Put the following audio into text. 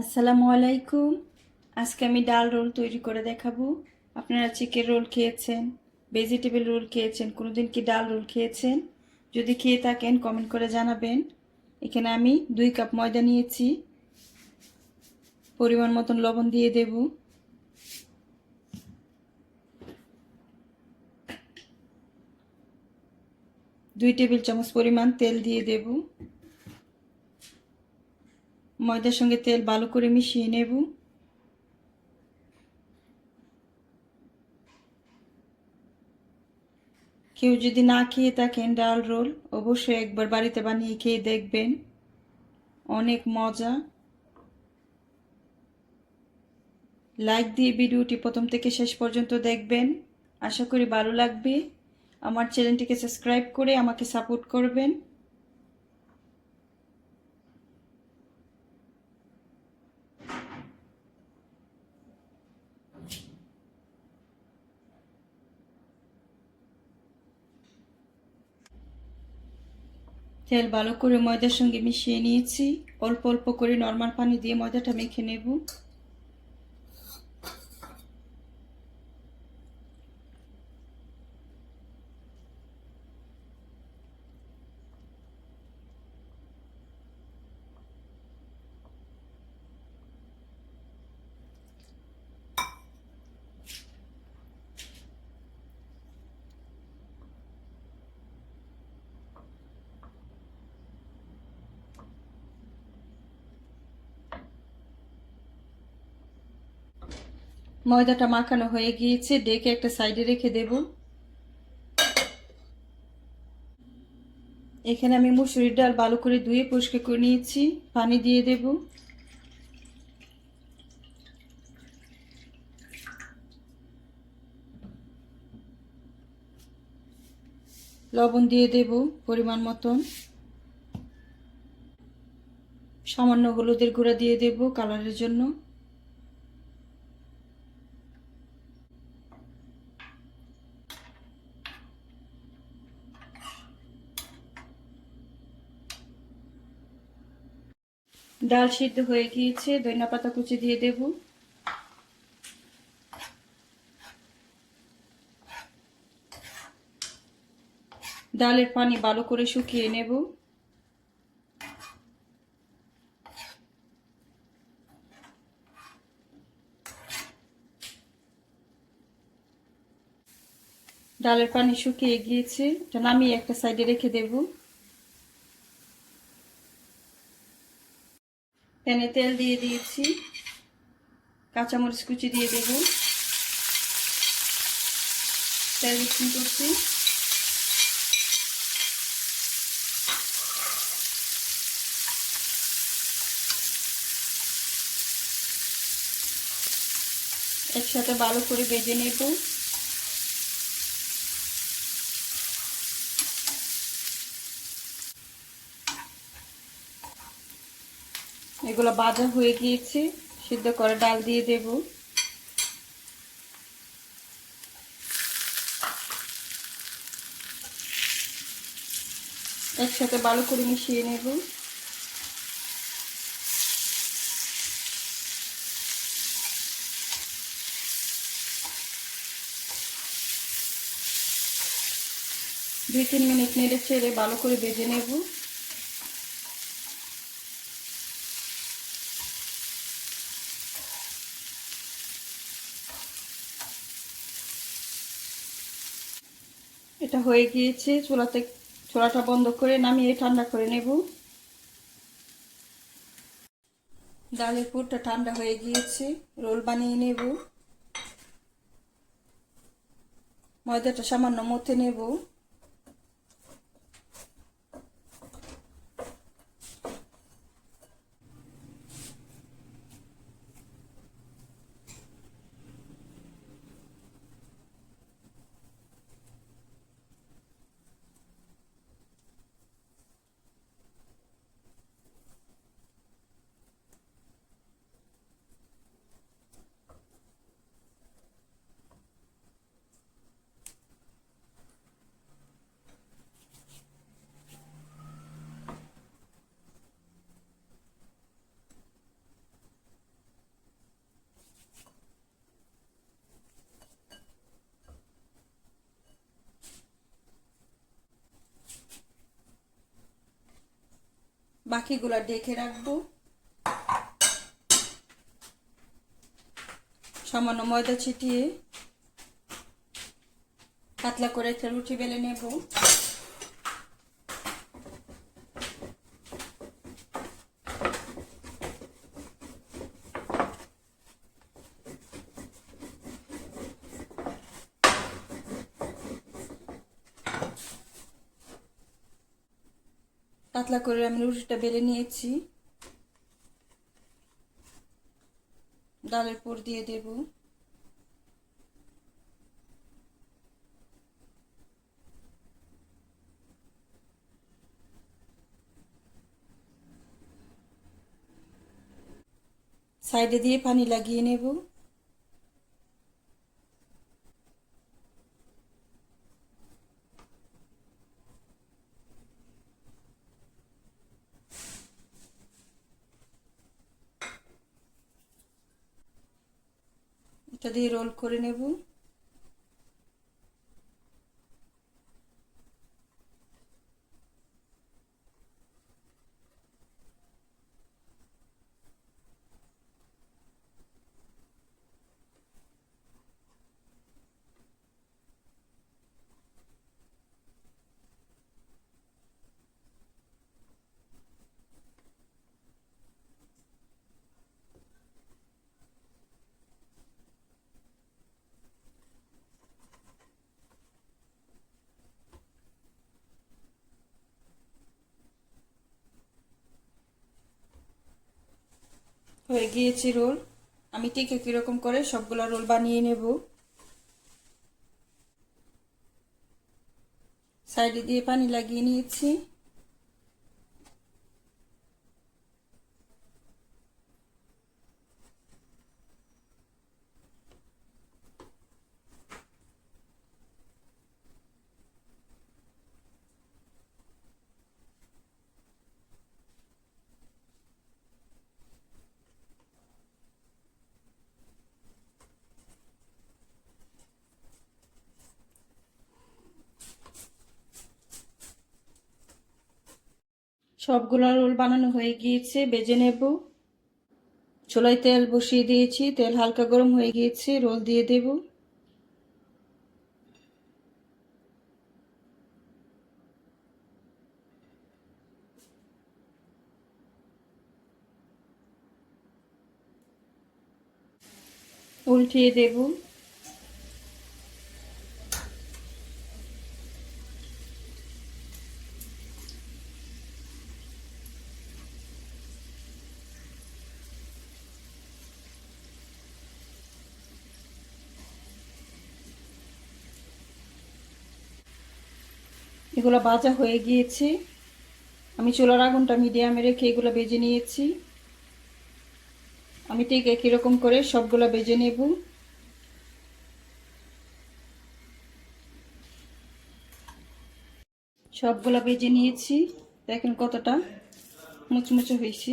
আসসালামু আলাইকুম। আজকে আমি ডাল রোল তৈরি করে দেখাবো। আপনারা চিকেন রোল খেয়েছেন, ভেজিটেবল রোল খেয়েছেন, কোনোদিন কি ডাল রোল খেয়েছেন? যদি খেয়ে থাকেন কমেন্ট করে জানাবেন। এখানে আমি দুই কাপ ময়দা নিয়েছি। পরিমাণ মতন লবণ দিয়ে দেব। দুই টেবিল চামচ পরিমাণ তেল দিয়ে দেবো। ময়দার সঙ্গে তেল ভালো করে মিশিয়ে নেব। কেউ যদি না খেয়ে থাকেন ডাল রোল, অবশ্যই একবার বাড়িতে বানিয়ে খেয়ে দেখবেন। অনেক মজা। লাইক দিয়ে ভিডিওটি প্রথম থেকে শেষ পর্যন্ত দেখবেন। আশা করি ভালো লাগবে। আমার চ্যানেলটিকে সাবস্ক্রাইব করে আমাকে সাপোর্ট করবেন। তেল ভালো করে ময়দার সঙ্গে মিশিয়ে নিয়েছি। অল্প অল্প করে নর্মাল পানি দিয়ে ময়দাটা মেখে নেব। ময়দাটা মাখানো হয়ে গিয়েছে, ডেকে একটা সাইডে রেখে দেব। এখানে আমি মুসুরির ডাল ভালো করে ধুয়ে পরিষ্কার করে নিয়েছি, পানি দিয়ে দেব। লবণ দিয়ে দেব পরিমাণ মতন। সামান্য হলুদের গুঁড়া দিয়ে দেব কালারের জন্য। ডাল সিদ্ধ হয়ে গিয়েছে, ধনিয়া পাতা কুচি দিয়ে দেব। ডালের পানি ভালো করে শুকিয়ে নেব। ডালের পানি শুকিয়ে গিয়েছে, এটা নামিয়ে একটা সাইডে রেখে দেবো। প্যানে তেল দিয়ে দিয়েছি। কাঁচামরিচ কুচি দিয়ে দেব। তেল মিক্সিং করছি। একসাথে ভালো করে বেজে নেব। এগুলো বাজা হয়ে গিয়েছে, সিদ্ধ করে ডাল দিয়ে দেব। একসাথে ভালো করে মিশিয়ে নেব। দুই তিন মিনিট নেড়ে ছেড়ে ভালো করে বেজে নেব। এটা হয়ে গিয়েছে, চুলাতে, চুলাটা বন্ধ করে নামিয়ে ঠান্ডা করে নেব। ডালের পুরটা ঠান্ডা হয়ে গিয়েছে, রোল বানিয়ে নেব। ময়দাটা সামান্য মতে নেব। বাকিগুলা ডেকে রাখব। সামান্য ময়দা ছিটিয়ে পাতলা করে একটা রুটি বেলে নেব। পাতলা করে আমি রুটিটা বেলে নিয়েছি। ডালের পুর দিয়ে দেব। সাইডে দিয়ে পানি লাগিয়ে নেব। এটা দিয়ে রোল করে নেব। হয়ে গিয়েছে রোল। আমি ঠিক একই রকম করে সবগুলো রোল বানিয়ে নেব। সাইডে দিয়ে পানি লাগিয়ে নিয়েছি। সবগুলো রোল বানানো হয়ে গিয়েছে, বেজে নেব। চুলায় তেল বসিয়ে দিয়েছি, তেল হালকা গরম হয়ে গিয়েছে, রোল দিয়ে দেব। উল্টিয়ে দেব। এগুলো বাজা হয়ে গিয়েছে। আমি চুলার আগুনটা মিডিয়ামে রেখে এগুলো বেজে নিয়েছি। আমি ঠিক একই রকম করে সবগুলো বেজে নেব। সবগুলো বেজে নিয়েছি। দেখেন কতটা মুচমুচে হয়েছে।